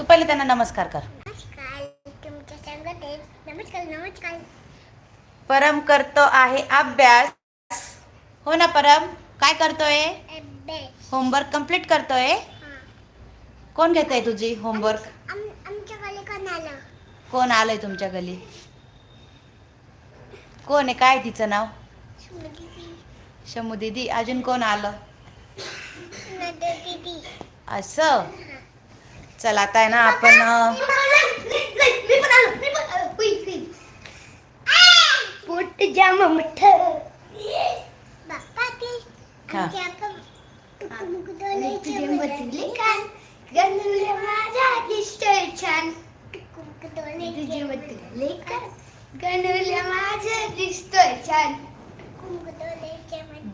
तू पहिले त्यांना नमस्कार कर. नमस्कार तुमच्या संगत आहे. नमस्कार नमस्कार. परम करतो आहे अभ्यास. हो ना परम? काय करतोय? अभ्यास. होमवर्क कंप्लीट करतोय? हां. कोण घेत आहे तुझी होमवर्क आम आमच्याकडे कोण आलं? कोण आलंय तुमच्या गली कोण आहे? काय तिचं नाव? स्मृती शमू दीदी. अजून कोण आलं? दीदी. असं? चल आता आहे ना आपण पोट जाम मठ. छान. तुकुमुकुदोलेचे बदलले कान गणुले माझा दिसतोय छान. तुकुमुकुदोलेचे बदलले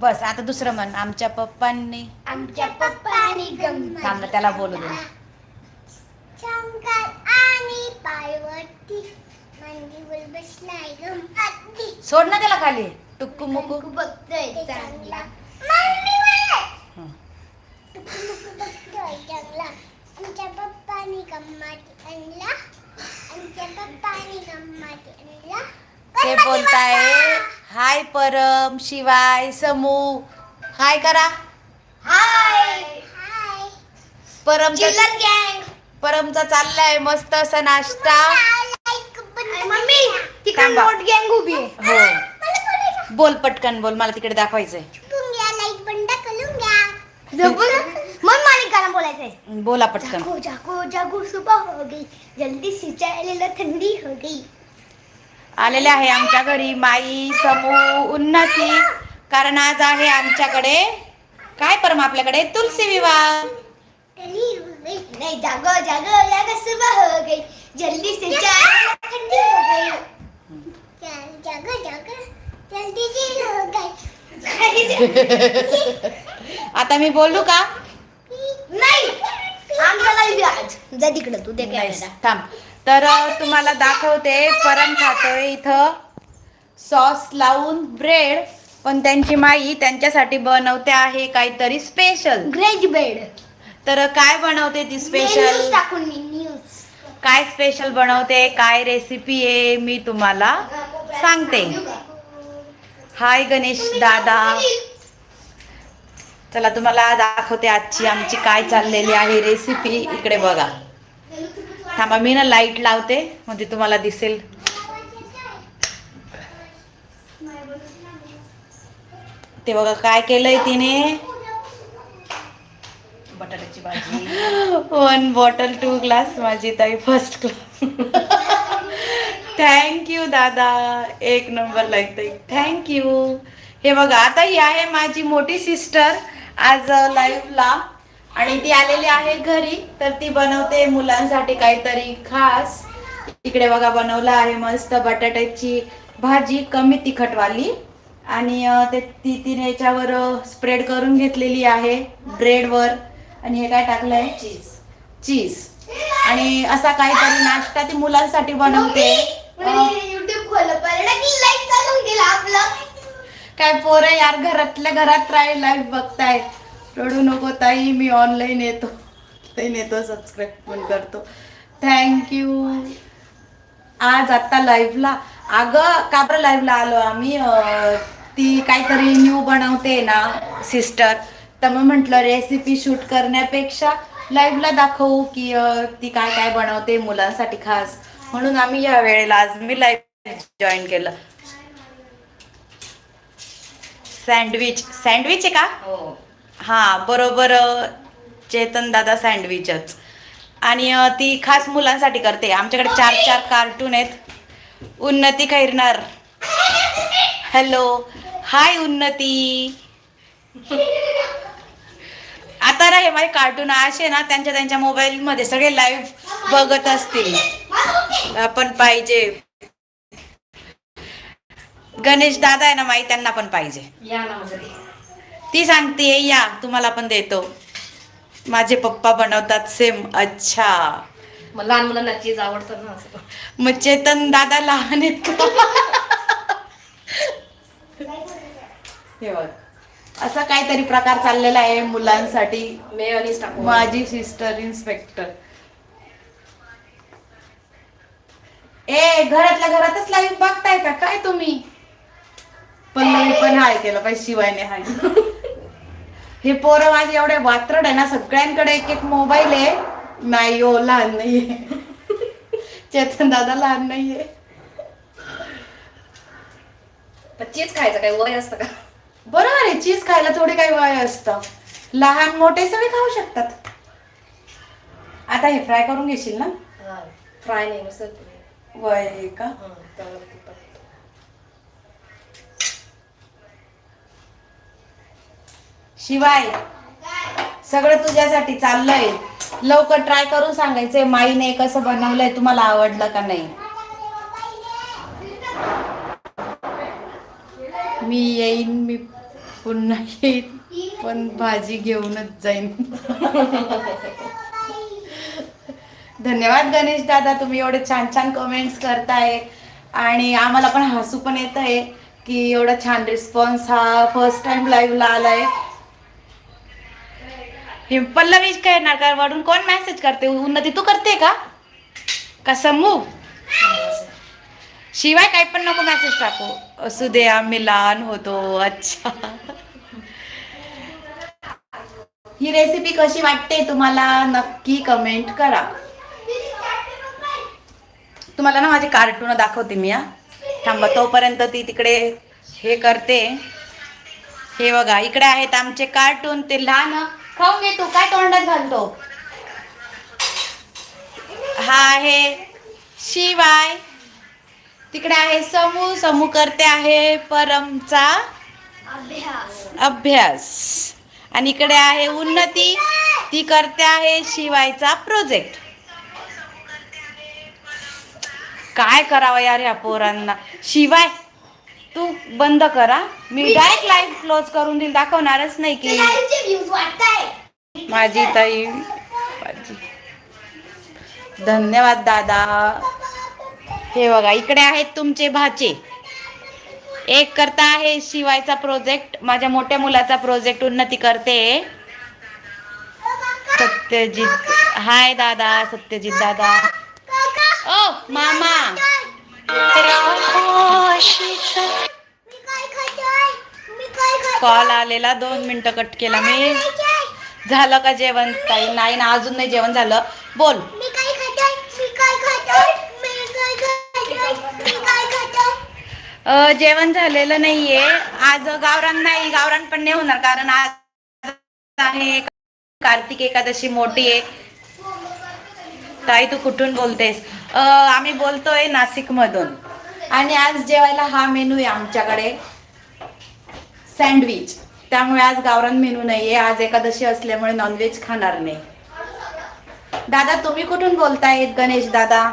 बस आता दुसरं म्हण आमच्या पप्पांनी. आमच्या पप्पानी त्याला बोलू दे. आणि बसलाय गंमती सोड ना त्याला खाली. टुक्कू मुकू बघतोय चांगला. मम्मी. हं. टुकू मुकू बघतोय चांगला आमच्या पप्पानी आणला. आमच्या पप्पानी आणला. ते बोलताय. हाय परम शिवाय समू. हाय करा. हाय! हाय! चिल्लर गँग! परमचा चाललाय मस्त असा नाश्ता. मम्मी तिकडे थांबा. मोठ गँग उभी आहे. हो. बोल पटकन बोल मला तिकडे दाखवायचंय. लाइट बंद करून घ्या. मन मालिकाला बोलायचंय. बोला पटकन. जागो जागो जागो सुबह हो गई. जल्दी से चाय ठंडी हो गई. आलेले आहे आमच्या घरी माई समू उन्नती. कारण आज आहे आमच्याकडे काय परम आपल्याकडे? तुलसी विवाह. हो गई नहीं जागो जागो जागो सुबह हो गई जल्दी से चाय ठंडी हो गई जागो जागो जल्दी से हो गई आता मी बोलू का? नाही आमचा लाईव्ह आज जा तिकडे तू दे नाही, थांब. तर तुम्हाला दाखवते परम खातोय इथं सॉस लावून ब्रेड पण त्यांची माई त्यांच्यासाठी बनवते आहे काहीतरी स्पेशल ग्रेज बेड तर काय बनवते ती स्पेशल टाकून मी न्यूज काय स्पेशल बनवते? काय रेसिपी आहे? मी तुम्हाला सांगते. हाय गणेश दादा. चला तुम्हाला दाखवते आजची आमची काय चाललेली आहे रेसिपी इकडे बघा. थांबा मी ना लाइट लावते. म्हणजे तुम्हाला दिसेल. ते बघा काय केलंय तिने? बटाट्याची भाजी. वन बॉटल टू ग्लास माझी ताई फर्स्ट क्लास थँक्यू दादा. एक नंबर लाईक ताई. थँक्यू हे बघा आता ही आहे माझी मोठी सिस्टर आज लाईव्हला आणि ती आलेली आहे घरी. तर ती बनवते मुलांसाठी काहीतरी खास. इकडे बघा बनवलं आहे मस्त बटाट्याची भाजी कमी तिखटवाली. आणि ते ती तिने याच्यावर स्प्रेड करून घेतलेली आहे ब्रेडवर आणि हे काय टाकलंय? चीज. चीज. आणि असा काहीतरी नाश्ता ती मुलांसाठी बनवते. काय पोरं यार घरातल्या घरात राय लाईव्ह बघताय रडू नको ताई मी ऑनलाईन येतो. ऑनलाईन येतो सबस्क्राईब पण करतो. थँक्यू आज आत्ता लाईव्हला अगं का बरं लाईव्हला आलो आम्ही? ती काहीतरी न्यू बनवते ना सिस्टर तर मग म्हटलं रेसिपी शूट करण्यापेक्षा लाईव्हला दाखवू की ती काय काय बनवते मुलांसाठी खास. म्हणून आम्ही या वेळेला आज मी लाईव्ह जॉईन केलं. सँडविच सँडविच आहे का? हो. हा बरोबर चेतन दादा सँडविचच आणि ती खास मुलांसाठी करते. आमच्याकडे चार चार कार्टून आहेत. उन्नती खैरनार. हॅलो हाय उन्नती. आता ना हे माझे कार्टून असे ना त्यांच्या त्यांच्या मोबाईलमध्ये सगळे लाईव्ह बघत असतील. आपण पाहिजे. गणेश दादा आहे ना माई त्यांना पण पाहिजे. ती सांगते या तुम्हाला पण देतो. माझे पप्पा बनवतात सेम अच्छा. मग लहान मुलांना चीज आवडतं ना मग चेतन दादा लहान आहेत. का? हे बघ. असा काहीतरी प्रकार चाललेला आहे मुलांसाठी. मेयोनीज माझी सिस्टर इन्स्पेक्टर ए घरातल्या घरातच लाईव्ह बघताय का? काय तुम्ही? पल्लवी पण हाय केलं पाहिजे शिवायने हाय. हे पोरं माझे एवढे वात्रड आहे ना सगळ्यांकडे एक एक मोबाईल आहे. नाही हो लहान नाहीये. चेतन दादा लहान नाहीये. पण चीज खायचं काय वय असतं का? बरोबर आहे चीज खायला थोडे काही वय असतं. लहान मोठे सगळे खाऊ शकतात. आता हे फ्राय करून घेशील ना? फ्राय नाही नुसतं वय आहे का? हं, त्यावरती पण. शिवाय सगळं तुझ्यासाठी चाललंय. लवकर ट्राय करून सांगायचंय माईने कसं बनवलंय तुम्हाला आवडलं का नाही? मी येईन मी पुन्हा येईन पण भाजी घेऊनच जाईन. धन्यवाद गणेश दादा तुम्ही एवढे छान छान कमेंट्स करताय. आणि आम्हाला पण हसू पण येत आहे की एवढा छान रिस्पॉन्स हा फर्स्ट टाइम लाईव्हला आलाय. हे पल्लवी काय नाकार वाढून कोण मेसेज करते? उन्नती तू करते का? का समू शिवाय काही पण नको मेसेज टाकू. असू दे आम्ही लहान होतो. अच्छा. ही रेसिपी कशी वाटते तुम्हाला? नक्की कमेंट करा. तुम्हाला ना माझे कार्टून दाखवते मी या थांबा तोपर्यंत ती तिकडे हे करते. हे बघा इकडे आहेत आमचे कार्टून ते लहान. खाऊन घे तू काय तोंडात घालतो? हा आहे शिवाय. तिकडे आहे समू समू करते आहे परमचा अभ्यास. अभ्यास. आणि इकडे आहे उन्नती ती करते आहे शिवायचा प्रोजेक्ट काय करावं यार ह्या पोरांना? शिवाय तू बंद करा. मी डायरेक्ट लाईव्ह क्लोज करून देईल दाखवणारच नाही की. माझी ताई धन्यवाद दादा. हे बघा इकडे आहेत तुमचे भाचे. एक करता आहे शिवायचा प्रोजेक्ट माझ्या मोठ्या मुलाचा प्रोजेक्ट उन्नती करते. सत्यजित हाय दादा सत्यजित दादा. ओ मामा. कॉल आलेला दोन मिनिटं कट केला मी. झालं का जेवण? ताई नाही ना अजून नाही जेवण झालं. बोल मी काय खातोय मी काय खातोय मी काय खातोय मी काय खातोय अ, जेवण झालेलं नाहीये. आज गावरान नाही गावरान पण नाही होणार कारण आज आहे कार्तिक एकादशी मोठी आहे. ताई तू कुठून बोलतेस? आम्ही बोलतोय नाशिक मधून आणि आज जेवायला हा मेनू आहे आमच्याकडे. सँडविच. त्यामुळे आज गावरान मेनू नाहीये. आज एकादशी असल्यामुळे नॉनव्हेज खाणार नाही. दादा तुम्ही कुठून बोलतायत गणेश दादा?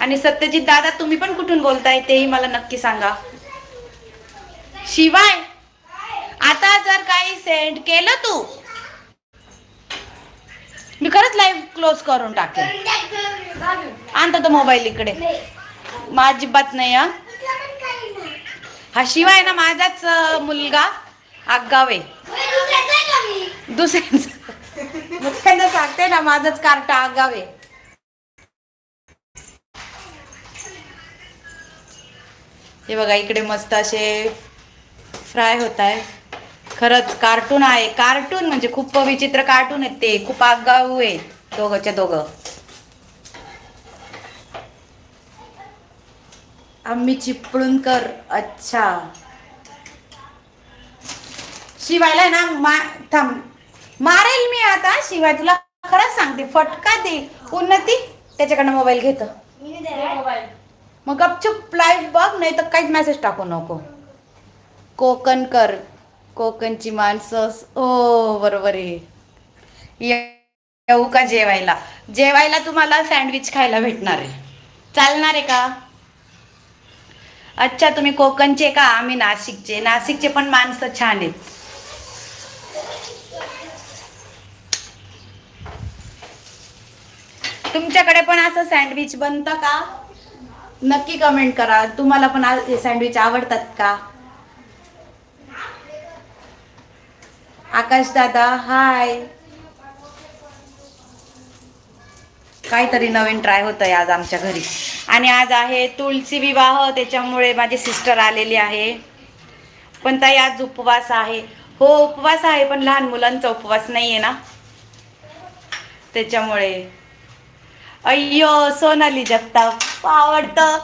आणि सत्यजित दादा तुम्ही पण कुठून बोलताय तेही मला नक्की सांगा. शिवाय आता जर काही सेंड केलं तू मी खरंच लाईव्ह क्लोज करून टाकेन. आणतो तो मोबाईल इकडे. माझी बात नाही हा? हा शिवाय ना माझाच मुलगा आगाव आहे. सांगते ना माझंच कार्ट आगावे हे बघा इकडे मस्त असे फ्राय होत आहे खरंच कार्टून आहे. कार्टून म्हणजे खूप विचित्र कार्टून आहेत ते. खूप आगाऊ आहेत दोघंच्या दोघं. आम्ही चिपळून कर अच्छा. शिवायला ना मा थांब. मारेल मी आता. शिवाय तुला खरंच सांगते. फटका दे. उन्नती त्याच्याकडनं मोबाईल घेत मग गपचूप लाईव्ह बघ नाही तर काहीच मेसेज टाकू नको. कोकण कर कोकणची माणसं ओ हो, बरोबर आहे. येऊ का जेवायला? जेवायला तुम्हाला सँडविच खायला भेटणार आहे. चालणार आहे का? अच्छा तुम्ही कोकणचे का? आम्ही नाशिकचे. नाशिकचे पण माणसं छान आहेत. तुमच्याकडे पण असं सँडविच बनतं का? नक्की कमेंट करा. तुम्हाला पण हे सँडविच आवडतात का? आकाश दादा हाय काहीतरी नवीन ट्राय होत आहे आज आमच्या घरी. आणि आज आहे तुलसी विवाह त्याच्यामुळे माझी सिस्टर आलेली आहे. पण ताई आज उपवास आहे. हो उपवास आहे पण लहान मुलांचा उपवास नाही आहे ना? त्याच्यामुळे. अय्यो सोनाली जगताप. आवडतं.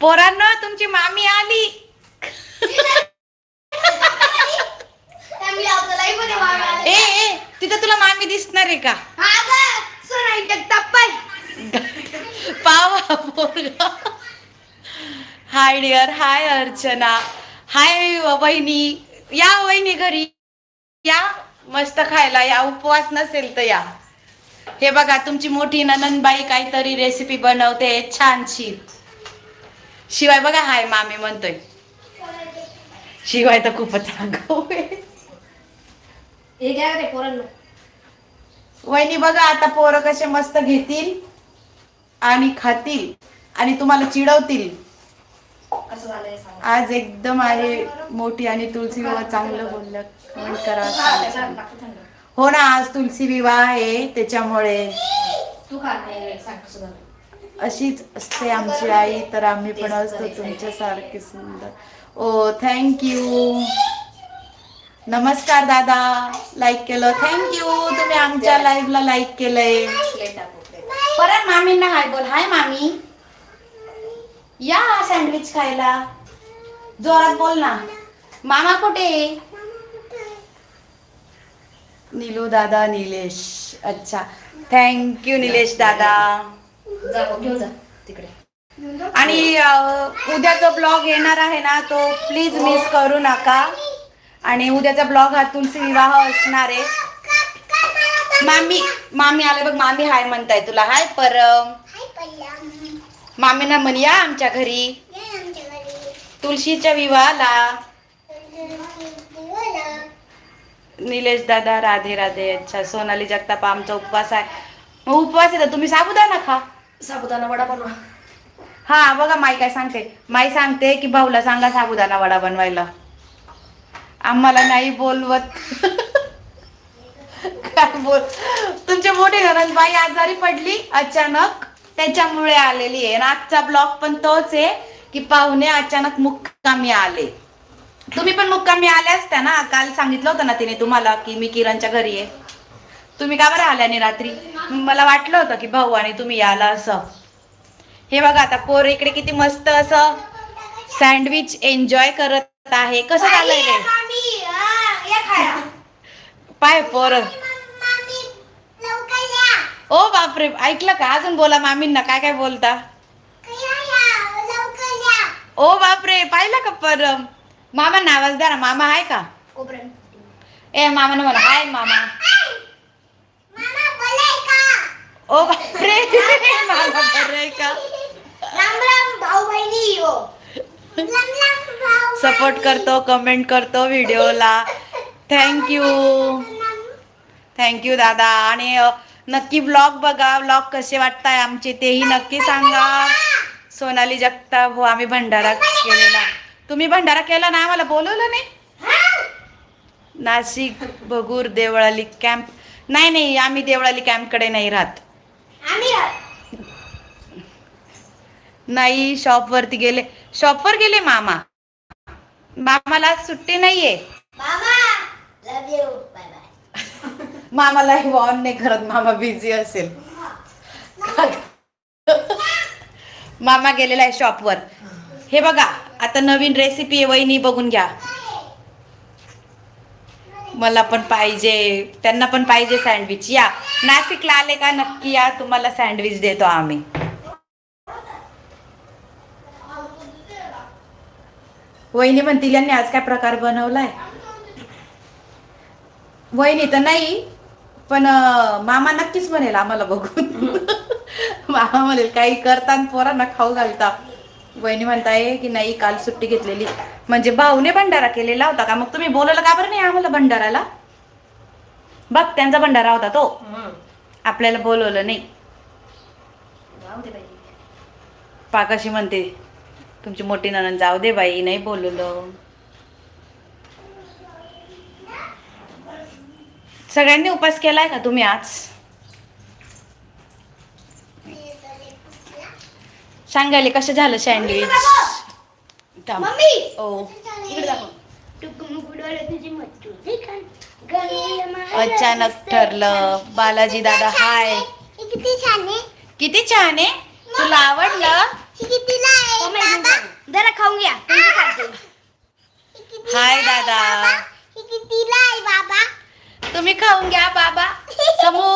पोरांना तुमची मामी आली. ए ए तिथं तुला मामी दिसणार आहे का? हा. पावा पोरगा. Hi dear hi Archana. हाय वहिनी. या वहिनी घरी. या. मस्त खायला. या. उपवास नसेल तर या. हे बघा तुमची मोठी ननंदबाई काहीतरी रेसिपी बनवते. छानशी शिवाय बघा हाय मामी म्हणतोय. शिवाय तर खूपच वहिनी बघा आता पोरं कसे मस्त घेतील आणि खातील आणि तुम्हाला चिडवतील. आज एकदम आहे मोठी आणि तुलसी विवाह चांगलं बोललं. करा. हो ना आज तुलसी विवाह आहे त्याच्यामुळे. तू खा नाही सांग कसं झालं अशीच असते आमची आई तर आम्ही पण असतो तुमच्यासारखे सुंदर. ओ थँक्यू नमस्कार दादा लाईक केलं. थँक्यू तुम्ही आमच्या लाईव्हला लाईक केलंय. परत मामींना हाय बोल. हाय मामी. या सँडविच खायला. जोरात बोल ना. मामा कुठे नीलू दादा निलेश. अच्छा. थँक्यू निलेश दादा. जा भाऊ, घेऊन जा तिकडे. आणि उद्याचा ब्लॉग येणार आहे ना तो प्लीज मिस करू नका. आणि उद्याचा ब्लॉग हा तुलसी विवाह असणार आहे. मामी मामी आले बघ मामी हाय म्हणताय तुला. हाय पर. मामींना म्हण या आमच्या घरी. ये आमच्या घरी. तुळशीच्या विवाहाला. निलेश दादा राधे राधे अच्छा सोनाली जगताप आमचा उपवास आहे. मग उपवास आहे तर तुम्ही साबुदाणा खा. साबुदाणा वडा बनवा. हा बघा माई काय सांगते. माई सांगते की भाऊला सांगा साबुदाणा वडा बनवायला. आम्हाला नाही बोलवत. काय बोल? तुमची मोठी बाई आजारी पडली अचानक. त्याच्यामुळे आलेली आहे. आजचा ब्लॉग पण तोच आहे की पाहुणे अचानक मुक्कामी आले. तुम्ही पण मुक्कामी आल्या असत्या ना. काल सांगितलं होतं ना तिने तुम्हाला की मी किरणच्या घरी आहे. तुम्ही का बरं आल्या नाही रात्री? मला वाटलं होतं की भाऊ आणि तुम्ही याला असं. हे बघा आता पोर इकडे किती मस्त असं सँडविच एन्जॉय करत आहे. कसं झालंय रे. पाय पोर. ओ बापरे ऐकलं का? अजून बोला मामींना काय काय बोलता. ओ बापरे पाहिलं का पर मामा आवाज द्या ना मामा आहे का? कोपऱ्यात. ए मामा म्हणा हाय मामा. मामा, बोलाय का? ओ बापरे मामा बरं का? राम राम भाऊ बहिणी हो. राम राम भाऊ सपोर्ट करतो कमेंट करतो व्हिडिओला थँक्यू थँक्यू दादा. आणि नक्की ब्लॉग बघा. ब्लॉग कसे वाटताय आमचे तेही नक्की सांगा. सोनाली जगताप हो आम्ही भंडारा केलेला तुम्ही भंडारा केला ना आम्हाला बोलवलं नाही? नाशिक बगूर देवळाली कॅम्प नाही नाही आम्ही देवळाली कॅम्पकडे नाही राहत. नाही शॉपवरती गेले. शॉपवर गेले मामा? मामाला सुट्टी नाहीये. मामा लव यू बाय बाय मामाला ऑन नाही करत मामा बिझी असेल. मामा. गेलेला आहे शॉपवर हे बघा आता नवीन रेसिपी आहे वहिनी बघून घ्या. मला पण पाहिजे. त्यांना पण पाहिजे सँडविच या. नाशिकला आले का? नक्की या. तुम्हाला सँडविच देतो आम्ही. वहिनी म्हणतील यांनी आज काय प्रकार बनवलाय? वहिनी तर नाही पण मामा नक्कीच म्हणेल आम्हाला बघून. मामा म्हणेल काही करता आणि पोरांना खाऊ घालता. वहिनी म्हणताय की नाही काल सुट्टी घेतलेली. म्हणजे भाऊने भंडारा केलेला होता का? मग तुम्ही बोलवलं का बरं नाही आम्हाला भंडाराला? बघ त्यांचा भंडारा होता तो. आपल्याला बोलवलं नाही. पाकाशी म्हणते तुमची मोठी ननंद जाऊ दे बाई नाही बोलवलं. सगळ्यांनी उपास केलाय का तुम्ही आज? सांगायले कसं झालं सँडविच अचानक ठरलं. बालाजी दादा हाय. हे किती छान आहे. किती छान आहे? तुला आवडलं? हे जरा खाऊन घ्या. हाय दादा. हे कितीला आहे बाबा. तुम्ही खाऊन घ्या बाबा. समू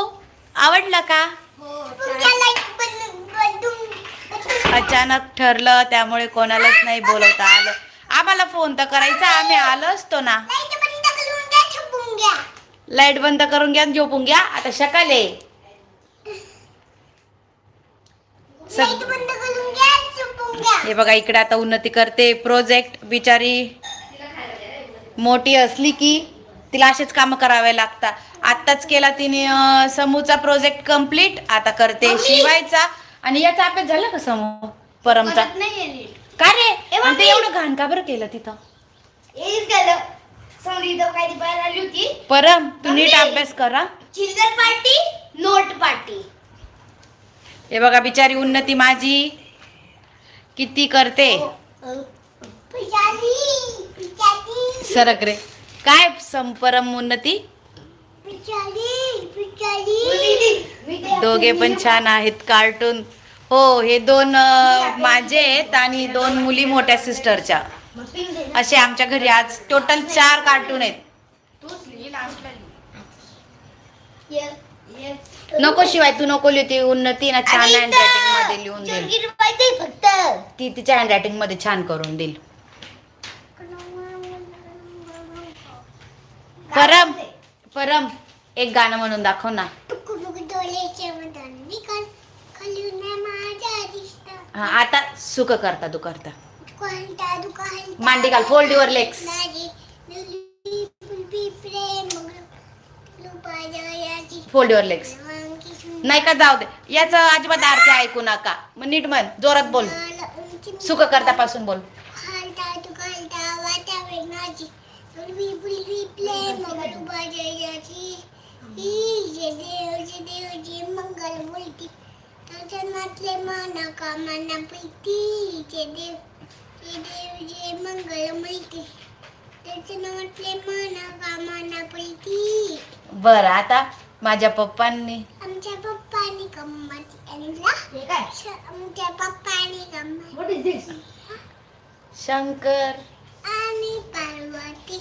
आवडलं का तुमच्या लाइट बंद- बंदून- अचानक ठरलं त्यामुळे कोणालाच नाही बोलवता आलं. आम्हाला फोन तर करायचा आम्ही आलो असतो ना. लाइट बंद करून घ्या झोपून घ्या. आता सकाळी घ्या हे बघा इकडे आता उन्नती करते. प्रोजेक्ट बिचारी मोठी असली की तिला असेच कामं करावे लागतात. आत्ताच केला तिने समूचा प्रोजेक्ट कंप्लीट आता करते शिवायचा. आणि याचा अभ्यास झाला का समू परमचा? परत नाही आहे नीट. का रे? आणि ते. एवढं घाण का बरं केलं तिथं? हेच झालं समोर इथं काही बाहेर आली होती. परम तू नीट मम्मी. अभ्यास करा. Children party note party. हे बघा बिचारी उन्नती माझी. किती करते. सरक रे. काय संपरम उन्नती? दोघे पण छान आहेत कार्टून हो हे दोन माझे आहेत आणि दोन मुली मोठ्या सिस्टरच्या असे आमच्या घरी आज टोटल चार कार्टून आहेत. नको शिवाय तू नको लिहिते उन्नती ना छान हँड रायटिंगमध्ये लिहून देईल. फक्त. ती तिच्या हँड रायटिंगमध्ये छान करून देईल. परम. परम एक गाणं म्हणून दाखव ना. हा आता सुख करता तू करता. मांडी घाल fold your legs fold your legs नाही का जाऊ दे. याचं अजिबात आरती ऐकू नका. मग नीट म्हण जोरात बोल. सुख करता पासून बोल खालता तू खालता वाटावे माझी फुलबी फुलबी प्रेम लुपाजायाची ही जे देव जे देव जे मंगल बोलती दर्शनातले मना कामना प्रीती जे देव जे देव जे मंगल मिळते दर्शनातले मना कामना प्रीती बर आता माझ्या पप्पांनी आमच्या पप्पानी गंमत आणला आमच्या पप्पानी गंमत शंकर. आणि पार्वती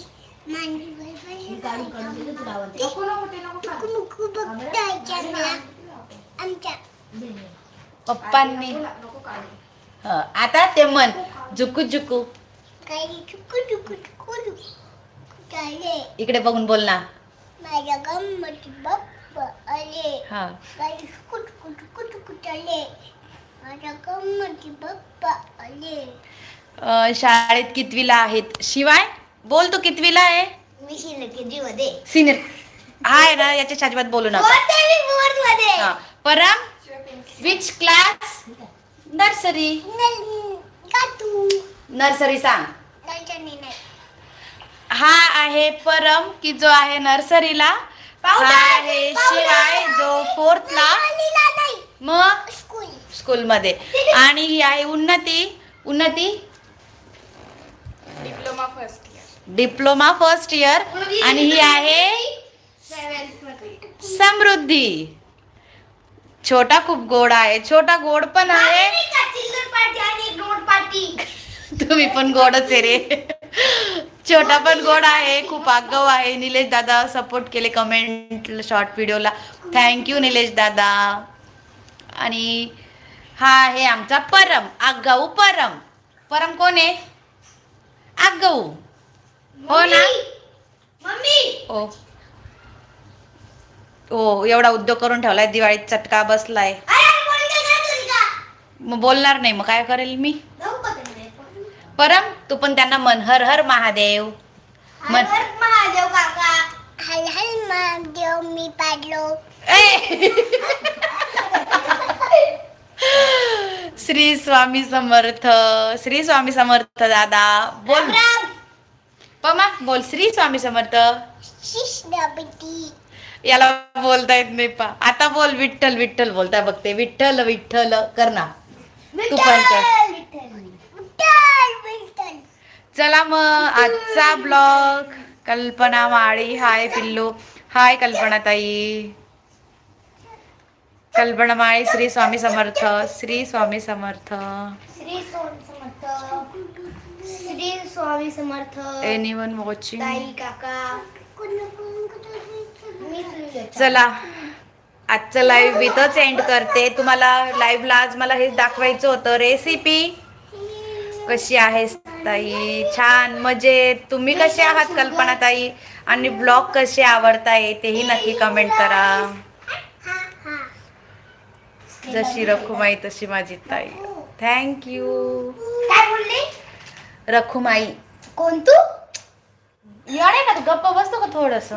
आमच्या पप्पांनी. हं, आता ते म्हण झुकू झुकू. काही चुकू चुकू चुकू चुकू चाले इकडे बघून बोल ना. माझ्या गंमती बाप्पा आले. हा. काही चुकू चुकू चुकू चुकू चाले माझ्या गंमती बाप्पा आले. अं, शाळेत कितवीला आहेत? शिवाय बोल तू कितवीला आहे? मी शिनके मध्ये सिनियर आहे ना याच्या अजिबात बोलू नका. बोर्डमध्ये हा. परम विच क्लास नर्सरी. नर्सरी सांग. नाही नाही. हा आहे परम की जो आहे नर्सरीला. हा आहे शिवाय जो फोर्थला नाही. मग? स्कूल. स्कूलमध्ये. आणि ही आहे Unnati. Unnati? Diploma first diploma first year आणि ही आहे समृद्धी. छोटा खूप गोड आहे. छोटा गोड पण आहे. तुम्ही पण गोडच आहे रे. छोटा पण गोड आहे. खूप आगाऊ आहे. निलेश दादा सपोर्ट केले कमेंट शॉर्ट व्हिडिओला थँक्यू निलेश दादा. आणि हा आहे आमचा परम. आगाऊ परम. परम कोण आहे? आगाऊ. हो ना? मम्मी ओ ओ एवढा उद्योग करून ठेवलाय दिवाळीत चटका बसलाय. मग बोलणार नाही मग काय करेल मी? परम तू पण त्यांना मन हर हर महादेव. मन हर महादेव काका. हल हल महादेव मी पाडलो! श्री स्वामी समर्थ श्री स्वामी समर्थ दादा बोल. राम पमा बोल श्री स्वामी समर्थ. याला बोलता येत नाही पा. आता बोल विठ्ठल विठ्ठल बोलताय बघते विठ्ठल विठ्ठल कर ना. तू पण कर. चला मग आजचा ब्लॉग. कल्पना माळी हाय पिल्लू. हाय कल्पना ताई. Kalpana Mali Shri Swami Samarth. Shri Swami Samarth. Shri Swami Samarth. Shri Swami Samarth anyone watching ताई काका. चला. आजचं लाईव्ह इथंच एंड करते. तुम्हाला लाईव्हला आज मला हे दाखवायचं होतं. रेसिपी कशी आहेस ताई? छान मजेत. तुम्ही कसे आहात कल्पना ताई? आणि ब्लॉग कसे आवडताय तेही नक्की कमेंट करा. जशी रखुमाई तशी माझी ताई. Thank you Rakhumai. कोण तू येणे का तू गप्प बसतो का थोडस?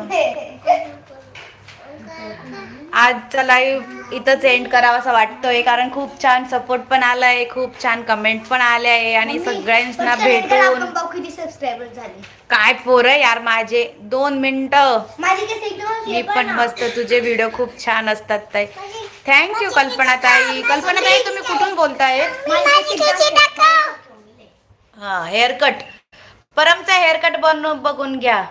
आजचा लाईव्ह इथंच एंड करावासा वाटतोय कारण खूप छान सपोर्ट पण आलाय खूप छान कमेंट पण आले आहे आणि सगळ्यांना भेटून. आपण बघू किती सबस्क्रायबर झाले. काय पोरं यार माझे दोन मिनिटं. माझी कसे एकदम मी पण मस्त तुझे व्हिडिओ खूप छान असतात ताई. थँक्यू कल्पना ताई कल्पना ताई तुम्ही कुठून बोलताय हा हेअरकट परमचा हेअरकट बनवून बघून घ्या.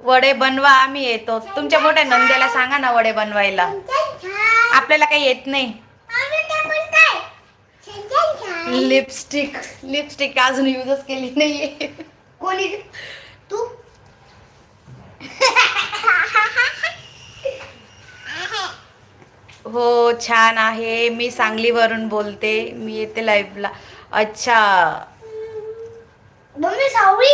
वडे बनवा आम्ही येतो. तुमच्या मोठ्या नंद्याला सांगा ना वडे बनवायला. आपल्याला काही येत नाही. लिपस्टिक लिपस्टिक अजून युजच केली नाहीये. कोणी? तू? हो छान आहे. मी सांगलीवरून बोलते. मी येते लाईव्हला अच्छा. मम्मी सावळी.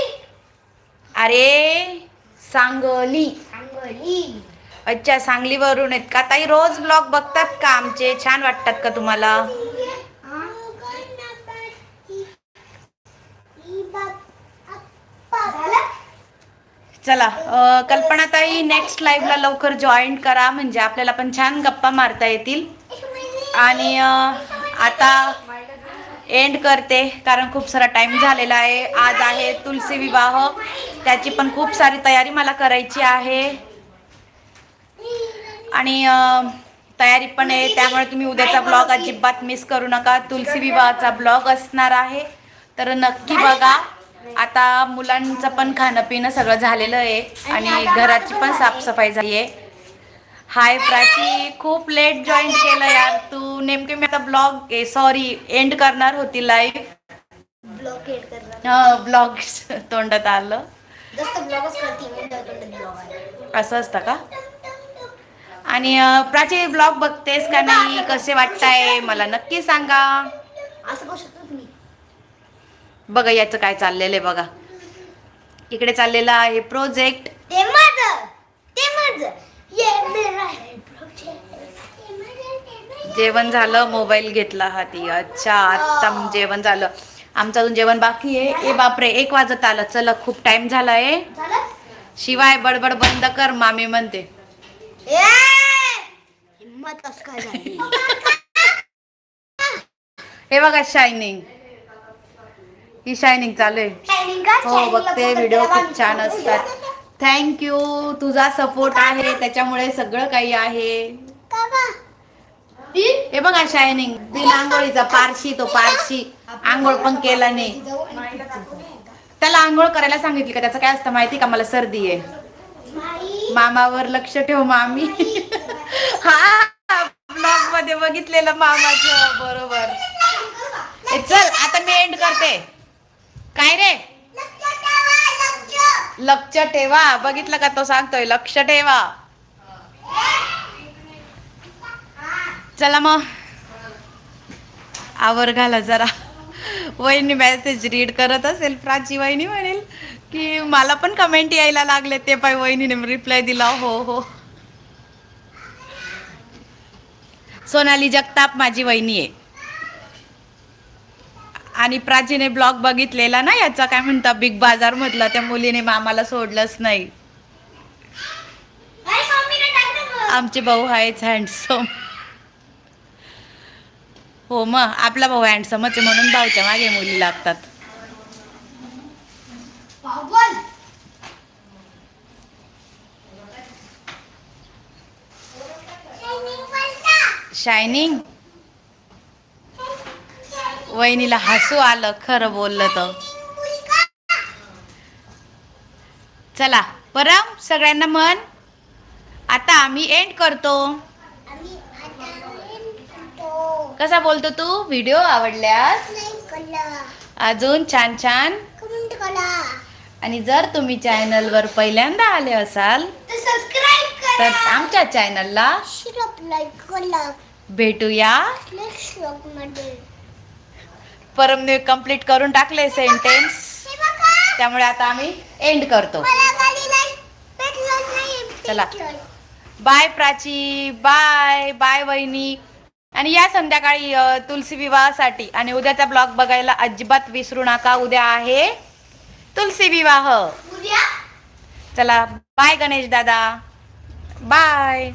अरे सांगली. सांगली. अच्छा सांगलीवरून आहेत का? ताई रोज ब्लॉग बघतात का आमचे? छान वाटतात का तुम्हाला? चला अं, कल्पनाताई नेक्स्ट लाईव्हला लवकर जॉईन करा. म्हणजे आपल्याला पण छान गप्पा मारता येतील. आणि आता एंड करते कारण खूप सारा टाइम झालेला आहे. आज आहे तुलसी विवाह. त्याची पण खूप सारी तयारी मला करायची आहे. आणि तयारी पण आहे. त्यामुळे तुम्ही उद्याचा ब्लॉग अजिबात मिस करू नका. तुलसी विवाहाचा ब्लॉग असणार आहे. तर नक्की बघा. आता मुलांचं पण खाणं पिणं सगळं झालेलं आहे. आणि घराची पण साफसफाई झाली आहे. हाय प्राची खूप लेट जॉईन केलं यार. तू नेमके मी आता ब्लॉग सॉरी एंड करणार होती लाईव्ह करणार. ब्लॉग तोंडात आलं. ब्लॉग असं असतं का? आणि प्राची ब्लॉग बघतेस का नाही? कसे वाटताय? मला नक्की सांगा. असं करू शकतो तुम्ही. बघा याचं काय चाललेलं आहे बघा. इकडे चाललेलं आहे प्रोजेक्ट ते माझं. ते माझं. है. जेवण झालं मोबाईल घेतला हाती. अच्छा आता जेवण झालं. आमचं अजून जेवण बाकी आहे. ए बापरे एक वाजत आलं. चला खूप टाइम झालं शिवाय बडबड बंद कर मामी म्हणते. हे बघा शायनिंग ही शायनिंग चालू आहे? हो बघते. व्हिडिओ. खूप छान असतात. थँक्यू तुझा सपोर्ट आहे. त्याच्यामुळे सगळं काही आहे. हे बघा शायनिंग बिन आंघोळीचा पारशी तो पारशी. आंघोळ पण केला नाही. त्याला आंघोळ करायला सांगितली का? त्याचं काय असतं माहिती का? मला सर्दी आहे. मामावर लक्ष ठेव मामी. हा ब्लॉगमध्ये बघितलेलं मामाचं. बरोबर. चल आता मी एंड करते. काय रे? लक्ष. ठेवा. बघितलं का तो सांगतोय? लक्ष ठेवा. चला मग. आवर घाला जरा. वहिनी मेसेज रीड करत असेल. प्राची वहिनी म्हणेल की मला पण कमेंट यायला लागले ते पाय वहिनीने रिप्लाय दिला. हो हो. सोनाली जगताप माझी वहिनी आहे. आणि प्राचीने ब्लॉग बघितलेला ना याचा काय म्हणता बिग बाजार मधला त्या मुलीने मामाला सोडलंच नाही. आमचे भाऊ आहेच हँडसम हो मग आपला भाऊ हँडसमच आहे म्हणून भाऊच्या मागे मुली लागतात. शायनिंग वहिनीला हसू आलं खरं बोललं तर चला परम सगळ्यांना म्हण. आता आम्ही एंड करतो. कसा बोलतो तू? व्हिडिओ आवडल्यास? अजून छान छान. आणि जर तुम्ही चॅनलवर पहिल्यांदा आले असाल तर आमच्या चॅनलला शिरप लाईक करा भेटूया. परमने कंप्लीट करून टाकले सेंटेन्स त्यामुळे आता आम्ही एंड करतो. चला. बाय प्राची. बाय बाय वहिनी. आणि या संध्याकाळी तुलसी विवाहासाठी आणि उद्याचा ब्लॉग बघायला अजिबात विसरू नका. उद्या आहे तुलसी विवाह. चला. बाय गणेश दादा. बाय